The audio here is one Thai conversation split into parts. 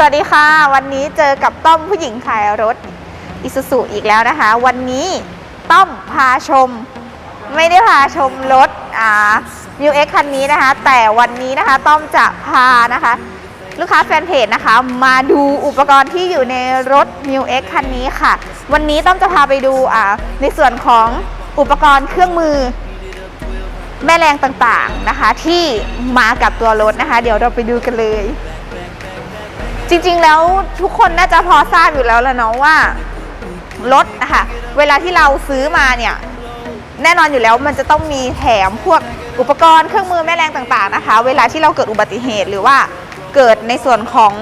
สวัสดีค่ะ วันนี้เจอกับต้อมผู้หญิงขายรถอิสุสุอีกแล้วนะคะ วันนี้ต้อมพาชม ไม่ได้พาชมรถอ่ามิวเอ็กคันนี้นะคะ แต่วันนี้นะคะต้อมจะพานะคะ ลูกค้าแฟนเพจนะคะ มาดูอุปกรณ์ที่อยู่ในรถ m ิ X คันนี้ค่ะ วันนี้ต้อมจะพาไปดูอ่าในส่วนของอุปกรณ์เครื่องมือแม่แรงต่างๆนะคะ ที่มากับตัวรถนะคะ เดี๋ยวเราไปดูกันเลย จริงๆแล้วทุกคนน่าจะพอทราบอยู่แล้วแล้วเนาะว่ารถนะคะเวลาที่เราซื้อมาเนี่ยแน่นอนอยู่แล้วมันจะต้องมีแถมพวกอุปกรณ์เครื่องมือแม่แรงต่างๆนะคะ เวลาที่เราเกิดอุบัติเหตุหรือว่าเกิดในส่วนของ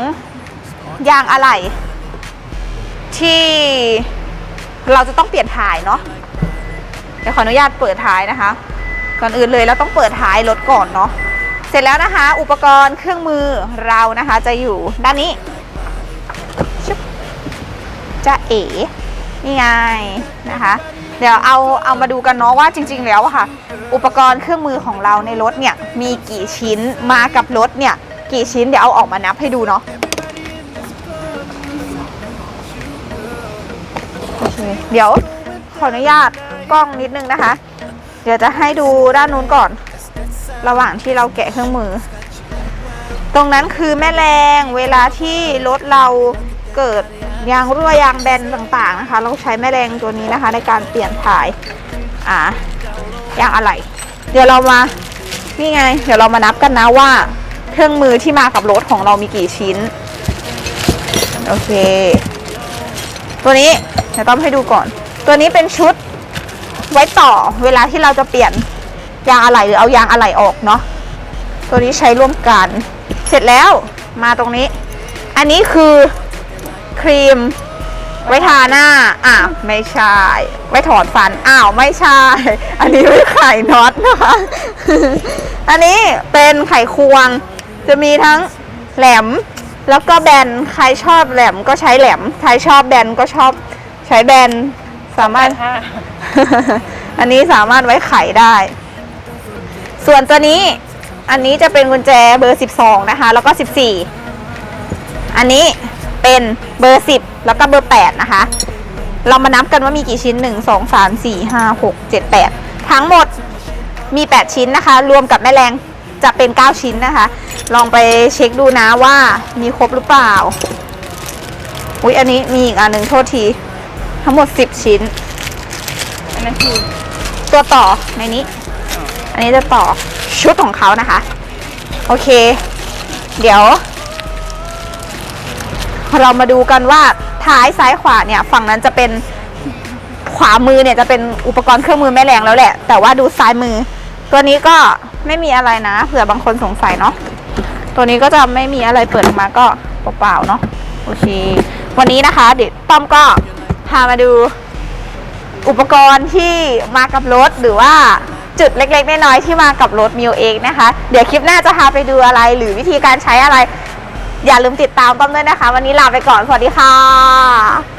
ยางอะไหล่ที่เราจะต้องเปลี่ยนถ่ายเนาะเดี๋ยวขออนุญาตเปิดท้ายนะคะ ก่อนอื่นเลยเราต้องเปิดท้ายรถก่อนเนาะ เสร็จแล้วนะคะ อุปกรณ์เครื่องมือเรานะคะจะอยู่ด้านนี้ชุบจะเอ๋นี่ไงนะคะ เดี๋ยวเอาเอามาดูกันเนาะว่าจริง ๆ แล้วค่ะ อุปกรณ์เครื่องมือของเราในรถเนี่ยมีกี่ชิ้นมากับรถเนี่ยกี่ชิ้นเดี๋ยวเอาออกมานับให้ดูเนาะโอเคเดี๋ยวขออนุญาตกล้องนิดนึงนะคะ เดี๋ยวจะให้ดูด้านนู้นก่อน ระหว่างที่เราแกะเครื่องมือ ตรงนั้นคือแม่แรงเวลาที่รถเราเกิดยางรั่วยางแบนต่างๆนะคะ เราใช้แม่แรงตัวนี้นะคะ ในการเปลี่ยนถ่ายอ่ายางอะไหล่เดี๋ยวเรามานี่ไง เดี๋ยวเรามานับกันนะว่า เครื่องมือที่มากับรถของเรามีกี่ชิ้น โอเค ตัวนี้เดี๋ยวต้องให้ดูก่อน ตัวนี้เป็นชุดไว้ต่อเวลาที่เราจะเปลี่ยน ยางอะไหล่หรือเอายางอะไหล่ออกเนาะตัวนี้ใช้ร่วมกัน เสร็จแล้วมาตรงนี้ อันนี้คือครีมไว้ทาหน้า อะ ไม่ใช่ ไว้ถอนฟัน อ้าว ไม่ใช่ อันนี้ไว้ไขน็อตนะคะ อันนี้เป็นไขควง จะมีทั้งแหลม แล้วก็แบน ใครชอบแหลมก็ใช้แหลม ใครชอบแบนก็ชอบใช้แบน สามารถ อันนี้สามารถไว้ไขได้ ส่วนตัวนี้อันนี้จะเป็นกุญแจเบอร์ 12 นะคะ แล้วก็ 14 อันนี้เป็นเบอร์ 10 แล้วก็เบอร์ 8 นะคะ เรามานับกันว่ามีกี่ชิ้น 1 2 3 4 5 6 7 8 ทั้งหมดมี 8 ชิ้นนะคะ รวมกับแม่แรงจะเป็น 9 ชิ้นนะคะ ลองไปเช็คดูนะว่ามีครบหรือเปล่า อุ๊ย อันนี้มีอีกอันหนึ่งโทษที ทั้งหมด 10 ชิ้นอันนั้นคือตัวต่อในนี้ อันนี้จะต่อชุดของเขานะคะ โอเค เดี๋ยว เรามาดูกันว่าท้ายซ้ายขวาเนี่ยฝั่งนั้นจะเป็นขวามือเนี่ยจะเป็นอุปกรณ์เครื่องมือแม่แรงแล้วแหละ แต่ว่าดูซ้ายมือ ตัวนี้ก็ไม่มีอะไรนะเผื่อบางคนสงสัยเนาะตัวนี้ก็จะไม่มีอะไรเปิดออกมาก็เปล่าๆเนาะโอเค วันนี้นะคะ เดี๋ยวต้อมก็พามาดูอุปกรณ์ที่มากับรถหรือว่า จุดเล็ก ๆ น้อยๆที่มากับรถมิวเองนะคะ เดี๋ยวคลิปหน้าจะพาไปดูอะไร หรือวิธีการใช้อะไร อย่าลืมติดตามต้อมด้วยนะคะ วันนี้ลาไปก่อนสวัสดีค่ะ